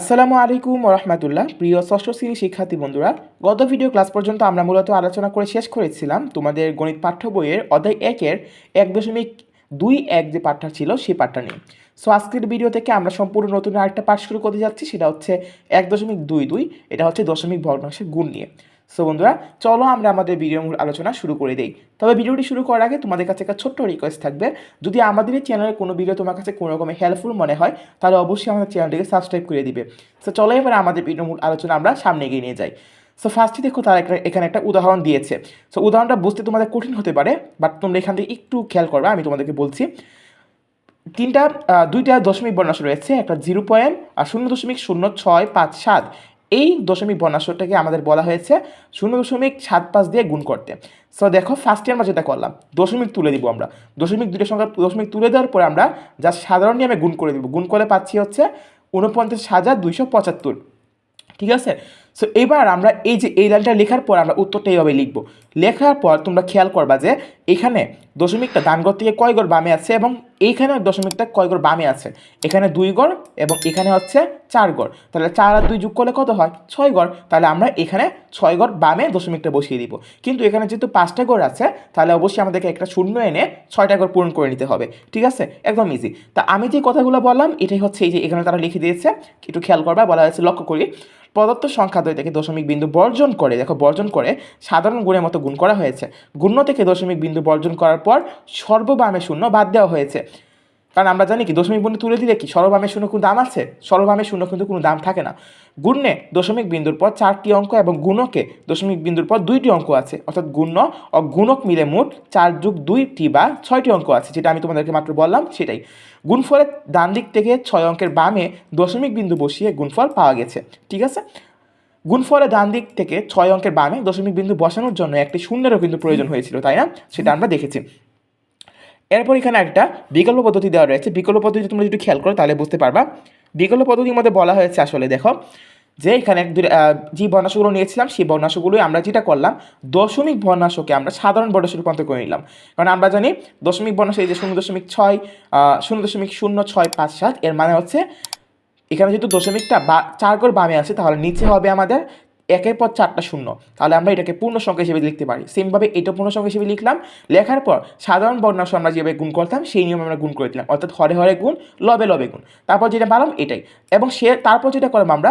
আসসালামু আলাইকুম রহমতুল্লাহ। প্রিয় ষষ্ঠ শ্রেণি শিক্ষার্থী বন্ধুরা, গত ভিডিও ক্লাস পর্যন্ত আমরা মূলত আলোচনা করে শেষ করেছিলাম তোমাদের গণিত পাঠ্য বইয়ের অধ্যায় একের এক দশমিক দুই এক যে পাঠটা ছিল সেই পাঠটা নিয়ে। সো আজকের ভিডিও থেকে আমরা সম্পূর্ণ নতুন আরেকটা পাঠ শুরু করতে যাচ্ছি, সেটা হচ্ছে এক দশমিক দুই দুই, এটা হচ্ছে দশমিক ভগ্নাংশের গুণ নিয়ে। সো বন্ধুরা, চলো আমরা আমাদের ভিডিও মূল আলোচনা শুরু করে দেই। তবে ভিডিওটি শুরু করার আগে তোমাদের কাছে একটা ছোট্ট রিকোয়েস্ট থাকবে। যদি আমাদের এই চ্যানেলে কোনো ভিডিও তোমার কাছে কোনো রকমের হেল্পফুল মনে হয়, তাহলে অবশ্যই আমাদের চ্যানেলটিকে সাবস্ক্রাইব করে দিবে। সো চলো এবার আমাদের ভিডিও মূল আলোচনা আমরা সামনে এগিয়ে নিয়ে যাই। সো ফার্স্টে দেখো তারা একটা- এখানে একটা উদাহরণ দিয়েছে। সো উদাহরণটা বুঝতে তোমাদের কঠিন হতে পারে বাট তোমরা এখান থেকে একটু খেয়াল করবে, আমি তোমাদেরকে বলছি। তিনটা দুইটা দশমিক বর্ণাংশ রয়েছে, একটা জিরো পয়েন্ট আর শূন্য দশমিক শূন্য ছয় পাঁচ সাত। এই দশমিক বর্ণাংশটাকে আমাদের বলা হয়েছে শূন্য দশমিক সাত পাঁচ দিয়ে গুণ করতে। সো দেখো ফার্স্টে আমরা যেটা করলাম, দশমিক তুলে দিব আমরা। দশমিক দুইটা সংখ্যা দশমিক তুলে দেওয়ার পরে আমরা যা সাধারণ নিয়মে গুণ করে দিব। গুণ করে পাচ্ছি হচ্ছে উনপঞ্চাশ হাজার দুইশো পঁচাত্তর। ঠিক আছে? সো এবার আমরা এই যে এই লাইনটা লেখার পর আমরা উত্তরটা এইভাবে লিখব। লেখার পর তোমরা খেয়াল করবা যে এখানে দশমিকটা ডানগড় থেকে কয় গড় বামে আছে এবং এইখানে দশমিকটা কয় গড় বামে আছে? এখানে দুই গড় এবং এখানে হচ্ছে চার গড়। তাহলে চার আর দুই যোগ করলে কত হয়? ছয় গড়। তাহলে আমরা এখানে ছয় গড় বামে দশমিকটা বসিয়ে দিব। কিন্তু এখানে যেহেতু পাঁচটা গড় আছে, তাহলে অবশ্যই আমাদেরকে একটা শূন্য এনে ছয়টা গড় পূরণ করে নিতে হবে। ঠিক আছে? একদম ইজি তা আমি যে কথাগুলো বললাম, এটাই হচ্ছে এই যে এখানে তারা লিখে দিয়েছে। একটু খেয়াল করবা, বলা হয়েছে লক্ষ্য করি। প্রদত্ত সংখ্যা দ্বয় থেকে দশমিক বিন্দু বর্জন করে, দেখো বর্জন করে সাধারণ গুণের মতো গুণ করা হয়েছে। গুণ্য থেকে দশমিক বিন্দু বর্জন করার পর সর্ববামে শূন্য বাদ দেওয়া হয়েছে। কারণ আমরা জানি কি, দশমিক বিন্দু তুলে দিলে কি সর্ববামে শূন্য কোনো দাম আছে? সর্ববামে শূন্য কিন্তু কোনো দাম থাকে না। গুণ্যে দশমিক বিন্দুর পর চারটি অঙ্ক এবং গুণকে দশমিক বিন্দুর পর দুইটি অঙ্ক আছে। অর্থাৎ গুণ্য ও গুণক মিলে মোট চার যুগ দুইটি বা ছয়টি অঙ্ক আছে, যেটা আমি তোমাদেরকে মাত্র বললাম সেটাই। গুণফলের ডান দিক থেকে ছয় অঙ্কের বামে দশমিক বিন্দু বসিয়ে গুণফল পাওয়া গেছে, ঠিক আছে? গুণফলের ডান দিক থেকে ছয় অঙ্কের বামে দশমিক বিন্দু বসানোর জন্য একটি শূন্যেরও কিন্তু প্রয়োজন হয়েছিল, তাই না? সেটা আমরা দেখেছি। এরপর এখানে একটা বিকল্প পদ্ধতি দেওয়া রয়েছে। বিকল্প পদ্ধতি তোমরা যদি খেয়াল করো, তাহলে বুঝতে পারবা। বিকল্প পদ্ধতির মধ্যে বলা হয়েছে আসলে, দেখো, যে এখানে যে বর্ণাংশগুলো নিয়েছিলাম, সেই বর্ণাংশগুলোই আমরা যেটা করলাম, দশমিক বর্ণাংশকে আমরা সাধারণ বর্ণাংশে রূপান্তর করে নিলাম। কারণ আমরা জানি, দশমিক বর্ণাংশ এই যে শূন্য দশমিক ছয় শূন্য দশমিক শূন্য ছয় পাঁচ সাত, এর মানে হচ্ছে, এখানে যেহেতু দশমিকটা বা, চার গড় বামে আছে, তাহলে নিচে হবে আমাদের একের পর চারটা শূন্য। তাহলে আমরা এটাকে পূর্ণ সংখ্যা হিসেবে লিখতে পারি। সেমভাবে এটা পূর্ণ সংখ্যা হিসেবে লিখলাম। লেখার পর সাধারণ বর্ণাংশ আমরা যেভাবে গুণ করতাম, সেই নিয়মে আমরা গুণ করে দিলাম। অর্থাৎ হরে হরে গুণ, লবে লবে গুণ। তারপর যেটা পেলাম এটাই। এবং সে তারপর যেটা করলাম আমরা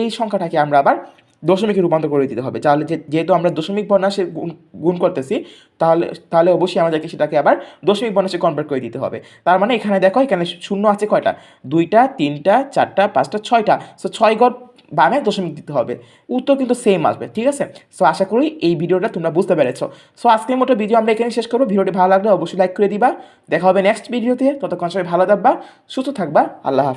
এই সংখ্যাটাকে আমরা আবার দশমিকে রূপান্তর করে দিতে হবে। তাহলে যেহেতু আমরা দশমিক বর্ণাংশে গুণ গুণ করতেছি, তাহলে তাহলে অবশ্যই আমাদেরকে সেটাকে আবার দশমিক বর্ণাংশে কনভার্ট করে দিতে হবে। তার মানে এখানে দেখো, এখানে শূন্য আছে কয়টা? দুইটা, তিনটা, চারটা, পাঁচটা, ছয়টা। সো ছয় গড় বামে দশমিক দিতে হবে। উত্তর কিন্তু সেম আসবে, ঠিক আছে? সো আশা করি এই ভিডিওটা তোমরা বুঝতে পেরেছ। সো আজকের মতো ভিডিও আমরা এখানে শেষ করব। ভিডিওটি ভালো লাগলে অবশ্যই লাইক করে দিবা। দেখা হবে নেক্সট ভিডিওতে ততক্ষণ সবাই ভালো থাকবা, সুস্থ থাকবা। আল্লাহ হাফিজ।